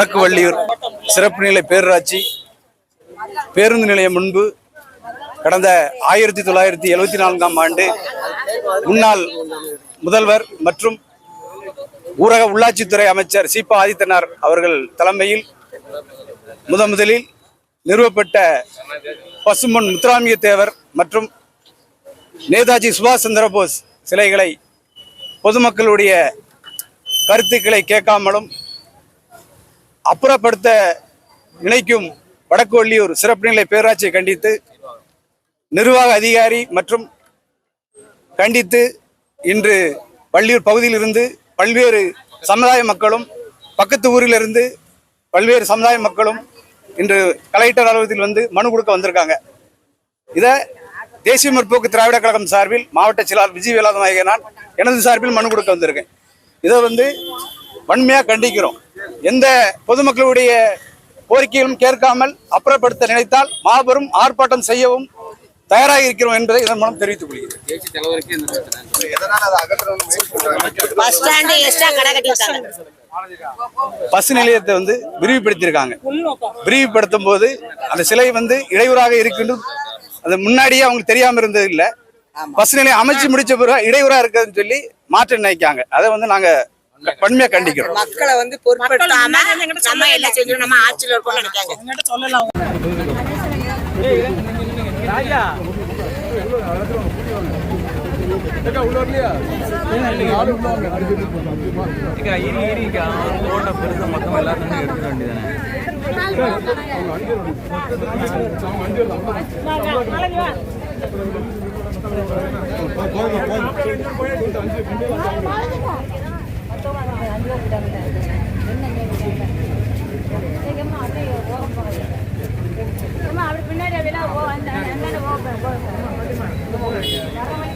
வடக்கு வள்ளியூர் சிறப்பு நிலை பேரூராட்சி. பேருந்து நிலையம் முன்பு கடந்த ஆயிரத்தி தொள்ளாயிரத்தி எழுபத்தி நான்காம் ஆண்டு முன்னாள் முதல்வர் மற்றும் ஊரக உள்ளாட்சித்துறை அமைச்சர் சீபா ஆதித்தனார் அவர்கள் தலைமையில் முத முதலில் நிறுவப்பட்ட பசுமன் முத்துராமிய தேவர் மற்றும் நேதாஜி சுபாஷ் சந்திரபோஸ் சிலைகளை பொதுமக்களுடைய கருத்துக்களை கேட்காமலும் அப்புறப்படுத்த நினைக்கும் வடக்கு வள்ளியூர் சிறப்பு நிலை பேராட்சியை கண்டித்து நிர்வாக அதிகாரி மற்றும் கண்டித்து இன்று வள்ளியூர் பகுதியிலிருந்து பல்வேறு சமுதாய மக்களும் பக்கத்து ஊரிலிருந்து பல்வேறு சமுதாய மக்களும் இன்று கலெக்டர் அலுவலகத்தில் வந்து மனு கொடுக்க வந்திருக்காங்க. இதை தேசிய முற்போக்கு திராவிட கழகம் சார்பில் மாவட்ட செயலாளர் விஜய் வேலாதநாயக நான் எனது சார்பில் மனு கொடுக்க வந்திருக்கேன். இதை வந்து வன்மையாக கண்டிக்கிறோம். எந்த பொதுமக்களுடைய கோரிக்கைகளும் கேட்காமல் அப்புறப்படுத்த நினைத்தால் மாபெரும் ஆர்ப்பாட்டம் செய்யவும் தயாராக இருக்கிறோம் என்பதை இதன் மூலம் தெரிவித்துக் கொள்கிறேன். பஸ் நிலையத்தை வந்து விரிவுபடுத்தியிருக்காங்க. விரிவுபடுத்தும் போது அந்த சிலை வந்து இடையூறாக இருக்கின்றது. அது முன்னாடியே அவங்களுக்கு தெரியாம இருந்தது இல்ல. பஸ் நிலையம் அமைச்சு முடிச்ச பிறகு இடையூறா இருக்குதுன்னு சொல்லி மாற்ற நினைக்காங்க அதை வந்து நாங்க வன்மையா கண்டிக்கிறோம் மக்களை வந்து பொருட்படுத்தாம நம்ம எல்லாம் செஞ்சோம் நம்ம ஆட்சியில் இருக்கோம்னு நினைக்காங்க ரோட்டை பெருசா மொத்தம் எல்லாத்தையும் எடுத்துட வேண்டியதானே பின்னாடி அப்படின்னா ஓ அந்த அந்த ஓ